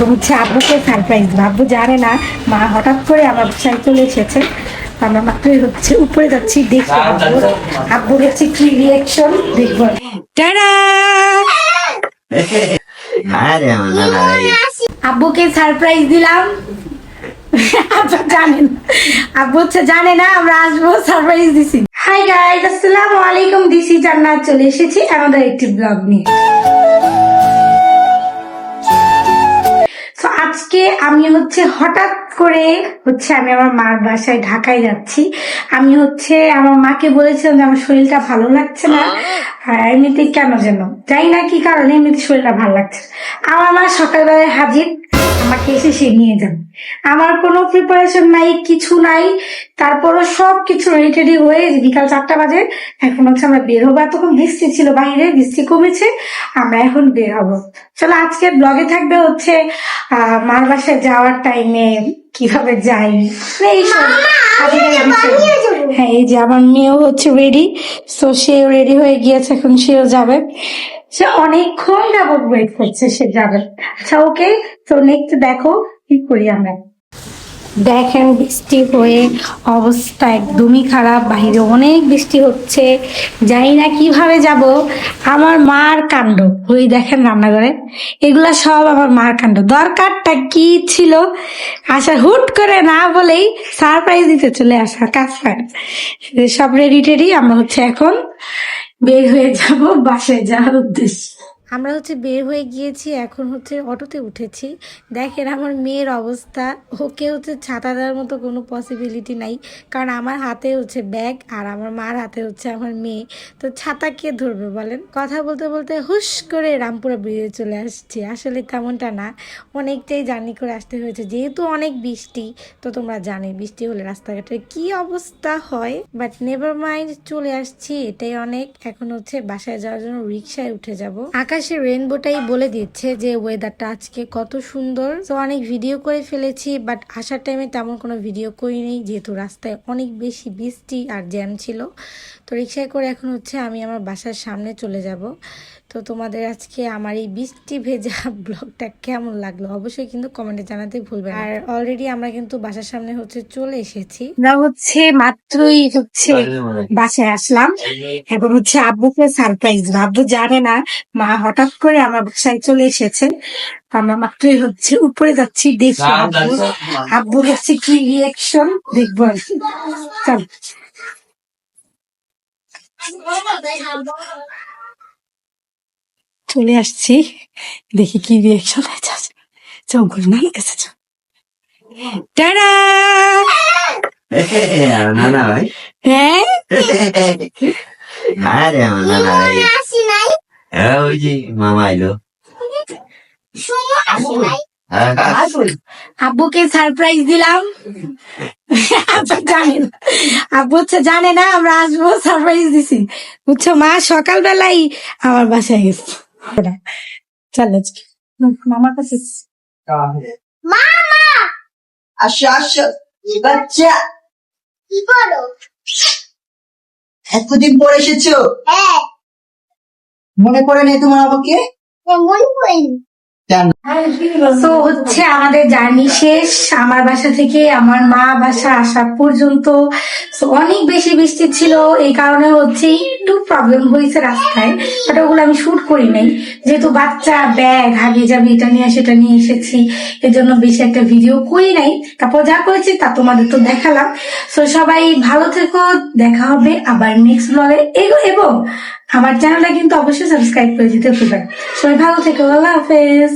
তো হচ্ছে আব্বুকে সারপ্রাইজ দেবো আব্বু জানে না মা হঠাৎ করে আমার বাসায় চলে এসেছে। আমরা মাত্রই হচ্ছে উপরে যাচ্ছি দেখব আব্বু আব্বুর হচ্ছে কি রিয়াকশন দেখব। টাটা! আরে আমার দাদা ভাই। আব্বুকে সারপ্রাইজ দিলাম। আব্বু জানেন আব্বু হচ্ছে জানে না আমরা আসব সারপ্রাইজ দিছি। হাই গাইস আসসালামু আলাইকুম দিছি জান্নাত চলে এসেছি আমাদের একটি ব্লগ নিয়ে। আজকে আমি হচ্ছে হঠাৎ করে হচ্ছে আমি আমার মার বাসায় ঢাকায় যাচ্ছি। আমি হচ্ছে আমার মাকে বলেছিলাম যে আমার শরীরটা ভালো লাগছে না। এমনিতে কেন যেন? জানি না কি কারণে এমনিতে শরীরটা ভালো লাগছে আমার মা সকালবেলায় হাজির। আমাকে এসে সে নিয়ে যান। আমার কোনো প্রিপারেশন নাই কিছু নাই। তারপরও সব কিছু রেডি টেডি হয়ে বিকাল চারটা বাজে। এখন হচ্ছে আমরা বের হব। এতক্ষণ বৃষ্টি ছিল বাইরে বৃষ্টি কমেছে। আমরা এখন বের হব। চলো আজকে ব্লগে থাকবে হচ্ছে মার বাসায় যাওয়ার টাইমে কীভাবে যাই? হ্যাঁ এই যে আমার মেয়েও হচ্ছে রেডি তো সেও রেডি হয়ে গিয়েছে এখন সেও যাবে। সে অনেকক্ষণ যাবত ওয়েট করছে সে যাবে। আচ্ছা ওকে তো নেক্সট দেখো কি করি আমরা। দেখেন বৃষ্টি হয়ে অবস্থা একদমই খারাপ, বাইরে অনেক বৃষ্টি হচ্ছে, জানি না কীভাবে যাব। আমার মার কাণ্ড, ওই দেখেন রান্নাঘরে, এগুলা সব আমার মার কাণ্ড। দরকারটা কি ছিল? আশা হুট করে না বলেই সারপ্রাইজ দিতে চলে আসা কাজ সব রেডি টেডি আমরা হচ্ছে এখন বের হয়ে যাব বাসায় যাওয়ার উদ্দেশ্য। আমরা হচ্ছে বের হয়ে গিয়েছি, এখন হচ্ছে অটোতে উঠেছি। দেখেন আমার মেয়ের অবস্থা, ওকে হচ্ছে ছাতা দেওয়ার মতো কোনো পসিবিলিটি নাই। কারণ আমার হাতে হচ্ছে ব্যাগ আর আমার মার হাতে হচ্ছে আমার মেয়ে। তো ছাতা কে ধরবে বলেন? কথা বলতে বলতে হুশ করে রামপুরা বেরিয়ে চলে আসছি। আসলে তেমনটা না, অনেকটাই জার্নি করে আসতে হয়েছে। যেহেতু অনেক বৃষ্টি, তো তোমরা জানে বৃষ্টি হলে রাস্তাঘাটের কি অবস্থা হয়। বাট নেভার মাইন্ড চলে আসছি, এটাই অনেক। এখন হচ্ছে বাসায় যাওয়ার জন্য রিক্সায় উঠে যাব। আকাশে রেনবোটাই বলে দিচ্ছে যে ওয়েদারটা আজকে কত সুন্দর। তো অনেক ভিডিও করে ফেলেছি বাট আসার টাইমে তেমন কোনো ভিডিও করিনি যেহেতু রাস্তায় অনেক বেশি বৃষ্টি আর জ্যাম ছিল। তো রিক্সায় করে এখন হচ্ছে আমি আমার বাসার সামনে চলে যাব। তো তোমাদের আজকে আমার এই বৃষ্টি ভেজা ব্লগটা কেমন লাগল অবশ্যই কিন্তু কমেন্টে জানাতে ভুলবেন না। আর অলরেডি আমরা কিন্তু বাসার সামনে হচ্ছে চলে এসেছি। আমরা হচ্ছে মাত্রই হচ্ছে বাসায় আসলাম। এবং হচ্ছে আব্বুকে সারপ্রাইজ আব্বু জানে না মা হঠাৎ করে আমার বাসায় চলে এসেছে আমরা মাত্রই হচ্ছে উপরে যাচ্ছি দেখি আব্বু। আব্বুর হচ্ছে কি রিয়াকশন দেখব আর কি চল। চলে আসছি। দেখি কি রিয়াকশন আছে চৌগুলো না কাছে হ্যাঁ? আরে আমার দাদা ভাই। হ্যাঁ ওই যে মামা এলো। আব্বুকে সারপ্রাইজ দিলাম। আব্বু জানে না। আব্বু হচ্ছে জানে না আমরা আসব সারপ্রাইজ দিছি। বুঝছ মা সকালবেলাই আমার বাসায় গেছে। চলো মামার কাছে আসো আসো। বাচ্চা। কি করো এতদিন পর এসেছ? হ্যাঁ। মনে পড়ে নেই তোমার আমাকে তো হচ্ছে আমাদের জার্নি শেষ। আমার বাসা থেকে আমার মা বাসা আসা পর্যন্ত। অনেক বেশি বৃষ্টি ছিল। এই কারণে হচ্ছে একটু প্রবলেম হয়েছে রাস্তায় বাট ওগুলো আমি শুট করি নাই। যেহেতু বাচ্চা ব্যাগ হাবিয়ে যাবে, এটা নিয়ে সেটা নিয়ে এসেছি। এর জন্য বেশি একটা ভিডিও করি নাই। তারপর যা করেছি, তা তোমাদের তো দেখালাম। তো সবাই ভালো থেকো, দেখা হবে আবার নেক্সট ব্লগে এবং আমার চ্যানেলটা কিন্তু অবশ্যই সাবস্ক্রাইব করে দিতে ভুলবেন সবাই ভালো থেকো, আল্লাহ হাফেজ।